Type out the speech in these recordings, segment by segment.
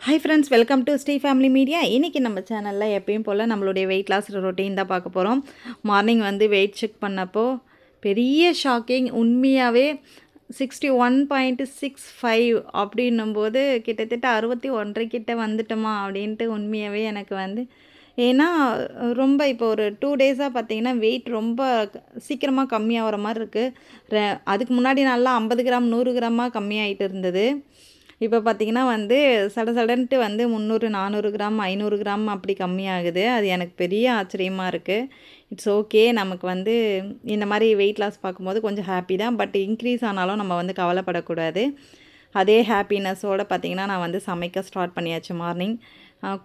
Hi friends welcome to Sri family media இன்றைக்கி நம்ம சேனலில் எப்பயும் போல் நம்மளுடைய வெயிட் லாஸ் ரொட்டீன் தான் பார்க்க போகிறோம் மார்னிங் வந்து வெயிட் செக் பண்ணப்போ பெரிய ஷாக்கிங் உண்மையாகவே sixty one point six five அப்படின்னும்போது கிட்டத்தட்ட அறுபத்தி ஒன்றரை கிட்ட வந்துட்டோமா அப்படின்ட்டு உண்மையாகவே எனக்கு வந்து ஏன்னா ரொம்ப இப்போ ஒரு டூ டேஸாக பார்த்தீங்கன்னா வெயிட் ரொம்ப சீக்கிரமாக கம்மியாகிற மாதிரி இருக்குது அதுக்கு முன்னாடி நல்லா ஐம்பது கிராம் நூறு கிராமாக கம்மியாயிட்டு இருந்தது. இப்போ பார்த்தீங்கன்னா வந்து சட சடன்ட்டு வந்து முந்நூறு நானூறு கிராம் ஐநூறு கிராம் அப்படி கம்மியாகுது. அது எனக்கு பெரிய ஆச்சரியமாக இருக்குது இட்ஸ் ஓகே நமக்கு வந்து இந்த மாதிரி வெயிட் லாஸ் பார்க்கும்போது கொஞ்சம் ஹாப்பி தான். பட் இன்க்ரீஸ் ஆனாலும் நம்ம வந்து கவலைப்படக்கூடாது. அதே ஹாப்பினஸோடு பார்த்திங்கன்னா நான் வந்து சமைக்க ஸ்டார்ட் பண்ணியாச்சு மார்னிங்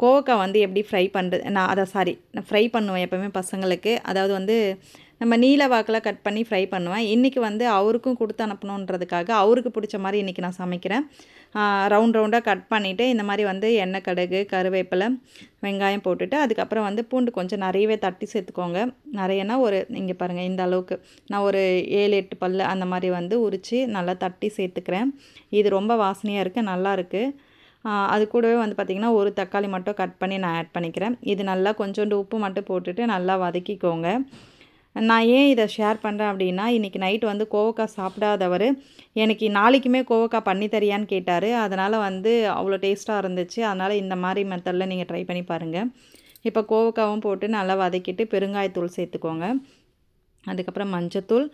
கோவக்காய் வந்து எப்படி ஃப்ரை பண்ணுறது நான் அதை சாரி நான் ஃப்ரை பண்ணுவேன் எப்போவுமே பசங்களுக்கு. அதாவது வந்து நம்ம நீல வாக்கில் கட் பண்ணி ஃப்ரை பண்ணுவேன். இன்றைக்கி வந்து அவருக்கும் கொடுத்து அனுப்பணுன்றதுக்காக அவருக்கு பிடிச்ச மாதிரி இன்றைக்கி நான் சமைக்கிறேன். ரவுண்ட் ரவுண்டாக கட் பண்ணிவிட்டு இந்த மாதிரி வந்து எண்ணெய் கடுகு கருவேப்பிலை வெங்காயம் போட்டுட்டு அதுக்கப்புறம் வந்து பூண்டு கொஞ்சம் நிறையவே தட்டி சேர்த்துக்கோங்க. நிறையனா ஒரு இங்கே பாருங்கள் இந்த அளவுக்கு. நான் ஒரு ஏழு எட்டு பல் அந்த மாதிரி வந்து உரித்து நல்லா தட்டி சேர்த்துக்கிறேன். இது ரொம்ப வாசனையாக இருக்குது நல்லாயிருக்கு அது கூடவே வந்து பார்த்திங்கன்னா ஒரு தக்காளி மட்டும் கட் பண்ணி நான் ஆட் பண்ணிக்கிறேன். இது நல்லா கொஞ்சோண்டு உப்பு மட்டும் போட்டுட்டு நல்லா வதக்கிக்கோங்க. நான் ஏன் இதை ஷேர் பண்ணுறேன் அப்படின்னா இன்றைக்கி நைட்டு வந்து கோவக்காய் சாப்பிடாதவர் எனக்கு நாளைக்குமே கோவக்காய் பண்ணி தரியான்னு கேட்டார். அதனால் வந்து அவ்வளோ டேஸ்ட்டாக இருந்துச்சு. அதனால் இந்த மாதிரி மெத்தடில் நீங்கள் ட்ரை பண்ணி பாருங்கள் இப்போ கோவக்காவும் போட்டு நல்லா வதக்கிட்டு பெருங்காயத்தூள் சேர்த்துக்கோங்க. அதுக்கப்புறம் மஞ்சத்தூள்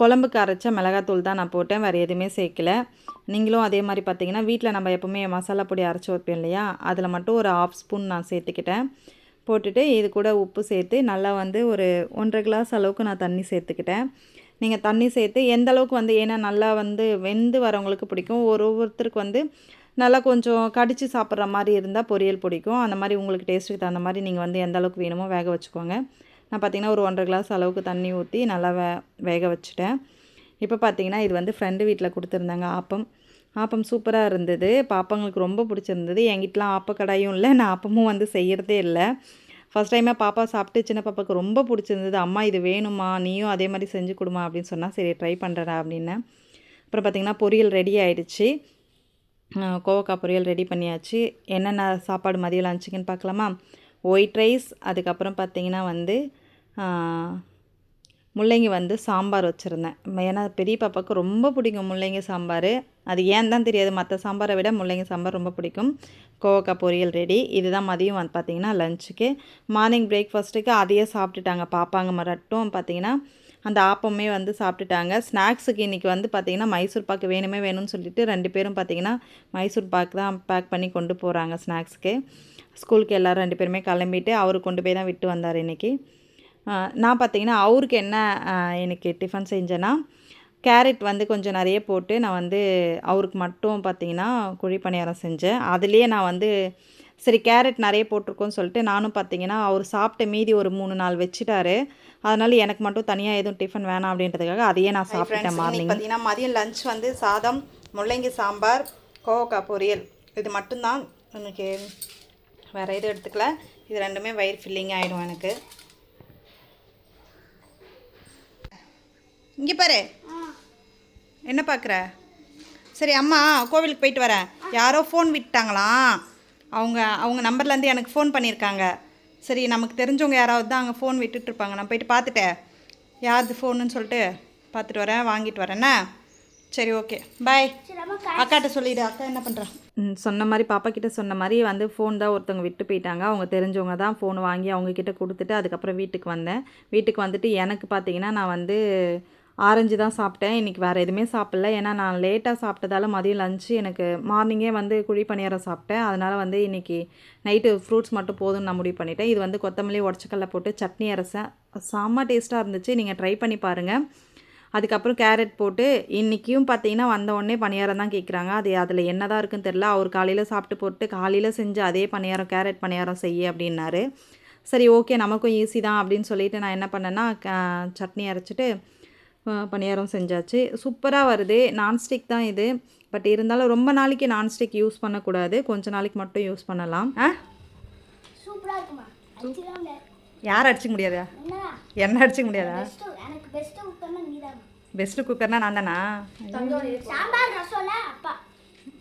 குழம்புக்கு அரைச்ச மிளகாத்தூள் தான் நான் போட்டேன். வேறு எதுவுமே சேர்க்கல. நீங்களும் அதே மாதிரி பார்த்தீங்கன்னா வீட்டில் நம்ம எப்போவுமே மசாலா பொடி அரைச்சி வைப்பேன் இல்லையா? அதில் மட்டும் ஒரு ஆஃப் ஸ்பூன் நான் சேர்த்துக்கிட்டேன். போட்டுட்டு இது கூட உப்பு சேர்த்து நல்லா வந்து ஒரு ஒன்றரை கிளாஸ் அளவுக்கு நான் தண்ணி சேர்த்துக்கிட்டேன். நீங்கள் தண்ணி சேர்த்து எந்த அளவுக்கு வந்து ஏன்னா நல்லா வந்து வெந்து வரவங்களுக்கு பிடிக்கும். ஒரு ஒவ்வொருத்தருக்கு வந்து நல்லா கொஞ்சம் கடித்து சாப்பிட்ற மாதிரி இருந்தால் பொரியல் பிடிக்கும். அந்த மாதிரி உங்களுக்கு டேஸ்ட்டுக்கு தகுந்த மாதிரி நீங்கள் வந்து எந்த அளவுக்கு வேணுமோ வேக வச்சுக்கோங்க. நான் பார்த்திங்கன்னா ஒரு ஒன்றரை கிளாஸ் அளவுக்கு தண்ணி ஊற்றி நல்லா வே வேக வச்சுட்டேன். இப்போ பார்த்தீங்கன்னா இது வந்து ஃப்ரெண்டு வீட்டில் கொடுத்துருந்தாங்க ஆப்பம். ஆப்பம் சூப்பராக இருந்தது. பாப்பாங்களுக்கு ரொம்ப பிடிச்சிருந்தது. என்கிட்டலாம் ஆப்பக்கடாயும் இல்லை. நான் ஆப்பமும் வந்து செய்கிறதே இல்லை. ஃபஸ்ட் டைமாக பாப்பா சாப்பிட்டு சின்ன பாப்பாவுக்கு ரொம்ப பிடிச்சிருந்தது. அம்மா இது வேணுமா நீயும் அதே மாதிரி செஞ்சு கொடுமா அப்படின்னு சொன்னால் சரி ட்ரை பண்ணுறடா அப்படின்னு. அப்புறம் பார்த்திங்கன்னா பொரியல் ரெடி ஆகிடுச்சு கோவக்காய் பொரியல் ரெடி பண்ணியாச்சு. என்னென்ன சாப்பாடு மதியம் லஞ்சுக்குன்னு பார்க்கலாமா ஒயிட் ரைஸ் அதுக்கப்புறம் பார்த்திங்கன்னா வந்து முள்ளங்கி வந்து சாம்பார் வச்சுருந்தேன். ஏன்னா பெரிய பாப்பாவுக்கு ரொம்ப பிடிக்கும் முள்ளங்கி சாம்பார். அது ஏன் தான் தெரியாது. மற்ற சாம்பாரை விட முள்ளங்கி சாம்பார் ரொம்ப பிடிக்கும். கோவக்காய் பொரியல் ரெடி. இதுதான் மதியம் வந்து பார்த்திங்கன்னா லஞ்சுக்கு. மார்னிங் பிரேக்ஃபாஸ்ட்டுக்கு அதையே சாப்பிட்டுட்டாங்க. பாப்பாங்க மட்டும் பார்த்திங்கன்னா அந்த ஆப்பமே வந்து சாப்பிட்டுட்டாங்க. ஸ்நாக்ஸுக்கு இன்றைக்கி வந்து பார்த்திங்கன்னா மைசூர் பாக்கு வேணுமே வேணும்னு சொல்லிட்டு ரெண்டு பேரும் பார்த்திங்கன்னா மைசூர் பாக்கு தான் பேக் பண்ணி கொண்டு போகிறாங்க ஸ்நாக்ஸுக்கு. ஸ்கூலுக்கு எல்லோரும் ரெண்டு பேருமே கிளம்பிட்டு அவர் கொண்டு போய் தான் விட்டு வந்தார் இன்றைக்கி நான் பார்த்தீங்கன்னா அவருக்கு என்ன எனக்கு டிஃபன் செஞ்சேன்னா கேரட் வந்து கொஞ்சம் நிறைய போட்டு நான் வந்து அவருக்கு மட்டும் பார்த்தீங்கன்னா குழி பணியாரம் செஞ்சேன். அதுலேயே நான் வந்து சரி கேரட் நிறைய போட்டிருக்கோன்னு சொல்லிட்டு நானும் பார்த்தீங்கன்னா அவர் சாப்பிட்ட மீதி ஒரு மூணு நாள் வச்சுட்டாரு. அதனால் எனக்கு மட்டும் தனியாக எதுவும் டிஃபன் வேணாம் அப்படின்றதுக்காக அதையே நான் சாப்பிட்டேன் மார்னிங் பார்த்தீங்கன்னா மதியம் லஞ்ச் வந்து சாதம் முள்ளங்கி சாம்பார் கோவக்காய் பொரியல். இது மட்டும்தான். எனக்கு வேறு எதுவும் எடுத்துக்கல. இது ரெண்டுமே வயிறு ஃபில்லிங் ஆகிடும் எனக்கு. இங்கே பாரு. என்ன பார்க்குற சரி அம்மா கோவிலுக்கு போயிட்டு வரேன். யாரோ ஃபோன் விட்டாங்களாம். அவங்க அவங்க நம்பர்லேருந்து எனக்கு ஃபோன் பண்ணியிருக்காங்க சரி நமக்கு தெரிஞ்சவங்க யாராவது தான் அங்கே ஃபோன் விட்டுட்ருப்பாங்க நான் போயிட்டு பார்த்துட்டேன். யாருது ஃபோனுன்னு சொல்லிட்டு பார்த்துட்டு வரேன் வாங்கிட்டு வரேன்னா சரி ஓகே பாய் அக்காட்ட சொல்லிவிடு அக்கா என்ன பண்ணுறான் சொன்ன மாதிரி பாப்பா கிட்ட சொன்ன மாதிரி வந்து ஃபோன் தான் ஒருத்தவங்க விட்டு போயிட்டாங்க. அவங்க தெரிஞ்சவங்க தான் ஃபோன் வாங்கி அவங்கக்கிட்ட கொடுத்துட்டு அதுக்கப்புறம் வீட்டுக்கு வந்தேன். வீட்டுக்கு வந்துட்டு எனக்கு பார்த்தீங்கன்னா நான் வந்து ஆரஞ்சு தான் சாப்பிட்டேன். இன்றைக்கி வேறு எதுவுமே சாப்பிடல. ஏன்னா நான் லேட்டாக சாப்பிட்டதால மதியம் லஞ்சு எனக்கு மார்னிங்கே வந்து குழி பணியாரம் சாப்பிட்டேன். அதனால் வந்து இன்றைக்கி நைட்டு ஃப்ரூட்ஸ் மட்டும் போதும்னு நான் முடிவு பண்ணிட்டேன். இது வந்து கொத்தமல்லி உடச்சக்கல்ல போட்டு சட்னி அரைச்சேன். செம்ம டேஸ்ட்டாக இருந்துச்சு. நீங்கள் ட்ரை பண்ணி பாருங்கள் அதுக்கப்புறம் கேரட் போட்டு இன்றைக்கியும் பார்த்தீங்கன்னா வந்த உடனே பணியாரம் தான் கேட்குறாங்க அது அதில் என்ன தான் இருக்குன்னு தெரில அவர் காலையில் சாப்பிட்டு போட்டு காலையில் செஞ்சு அதே பணியாரம் கேரட் பணியாரம் செய்ய அப்படின்னாரு. சரி ஓகே நமக்கும் ஈஸி தான் அப்படின்னு சொல்லிட்டு நான் என்ன பண்ணேன்னா சட்னி அரைச்சிட்டு பணியாரம் செஞ்சாச்சு. சூப்பராக வருது. நான்ஸ்டிக் தான் இது. பட் இருந்தாலும் ரொம்ப நாளைக்கு நான்ஸ்டிக் யூஸ் பண்ணக்கூடாது. கொஞ்ச நாளைக்கு மட்டும் யூஸ் பண்ணலாம். ஆ? யார் அடிச்சிக்க முடியாதா? என்ன? அடிச்சிக்க முடியாதா? பெஸ்ட்டு குக்கர்னா நான் தானா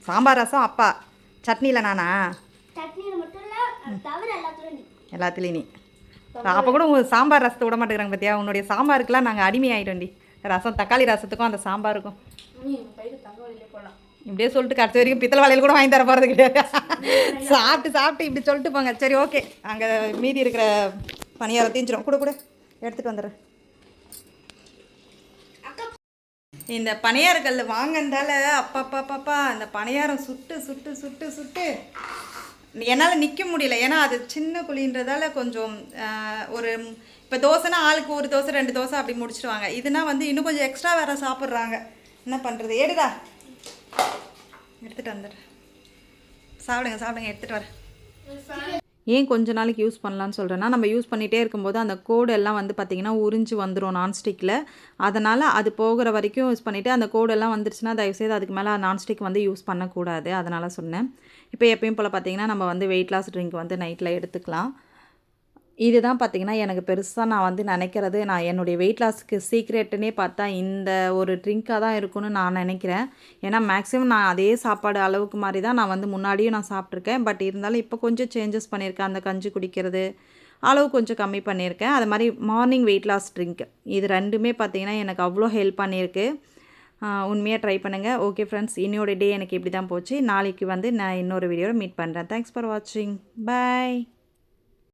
சாம்பார் ரசம் அப்பா. சட்னியில் நானா? சட்னியில் மட்டும் இல்லை அது தவிர எல்லாத்துலையும் நீ. அப்போ கூட உங்கள் சாம்பார் ரசத்தை விட மாட்டேங்கிறாங்க பார்த்தியா உன்னுடைய சாம்பாருக்குலாம் நாங்கள் அடிமை ஆகிட்டோண்டி ரசம் தக்காளி ரசத்துக்கும் அந்த சாம்பாருக்கும். இப்படியே சொல்லிட்டு கடைசி வரைக்கும் பித்தளை வளையல் கூட வாங்கி தர போகிறது கிடையாது. சாப்பிட்டு சாப்பிட்டு இப்படி சொல்லிட்டு போங்க. சரி ஓகே அங்கே மீதி இருக்கிற பணியாரத்தையும் சிரும் கூட கூட. எடுத்துகிட்டு வந்துடுறேன் இந்த பணியாரக்கல் வாங்கினதால அப்பா அப்பா பாப்பா அந்த பணியாரம் சுட்டு சுட்டு சுட்டு சுட்டு என்னால் நிற்க முடியல. ஏன்னா அது சின்ன குழின்றதால கொஞ்சம் ஒரு இப்போ தோசைனா ஆளுக்கு ஒரு தோசை ரெண்டு தோசை அப்படி முடிச்சிடுவாங்க. இதுனா வந்து இன்னும் கொஞ்சம் எக்ஸ்ட்ரா வேற சாப்பிட்றாங்க. என்ன பண்ணுறது ஏடுதா எடுத்துகிட்டு வந்துடுறேன் சாப்பிடுங்க சாப்பிடுங்க எடுத்துகிட்டு வரேன் ஏன் கொஞ்ச நாளைக்கு யூஸ் பண்ணலான்னு சொல்கிறேன்னா நம்ம யூஸ் பண்ணிகிட்டே இருக்கும்போது அந்த கோடு எல்லாம் வந்து பார்த்திங்கன்னா உறிஞ்சு வந்துடும் நான்ஸ்டிக்கில் அதனால் அது போகிற வரைக்கும் யூஸ் பண்ணிவிட்டு அந்த கோடெல்லாம் வந்துருச்சுன்னா தயவுசெய்து அதுக்கு மேலே நான்ஸ்டிக் வந்து யூஸ் பண்ணக்கூடாது. அதனால் சொன்னேன். இப்போ எப்பயும் போல் பார்த்திங்கன்னா நம்ம வந்து வெயிட் லாஸ் ட்ரிங்க் வந்து நைட்டில் எடுத்துக்கலாம். இதுதான் பார்த்தீங்கன்னா எனக்கு பெருசாக நான் வந்து நினைக்கிறது. நான் என்னுடைய வெயிட் லாஸ்க்கு சீக்ரெட்டுன்னே பார்த்தா இந்த ஒரு ட்ரிங்காக தான் இருக்கும்னு நான் நினைக்கிறேன். ஏன்னா மேக்ஸிமம் நான் அதே சாப்பாடு அளவுக்கு மாதிரி தான் நான் வந்து முன்னாடியும் நான் சாப்பிட்ருக்கேன் பட் இருந்தாலும் இப்போ கொஞ்சம் சேஞ்சஸ் பண்ணியிருக்கேன். அந்த கஞ்சி குடிக்கிறது அளவு கொஞ்சம் கம்மி பண்ணியிருக்கேன். அது மாதிரி மார்னிங் வெயிட் லாஸ் ட்ரிங்க் இது ரெண்டுமே பார்த்தீங்கன்னா எனக்கு அவ்வளோ ஹெல்ப் பண்ணியிருக்கு. உண்மையாக ட்ரை பண்ணுங்கள் ஓகே ஃப்ரெண்ட்ஸ் இன்னையோட டே எனக்கு இப்படி தான் போச்சு. நாளைக்கு வந்து நான் இன்னொரு வீடியோவில் மீட் பண்ணுறேன் தேங்க்ஸ் ஃபார் வாட்சிங் பை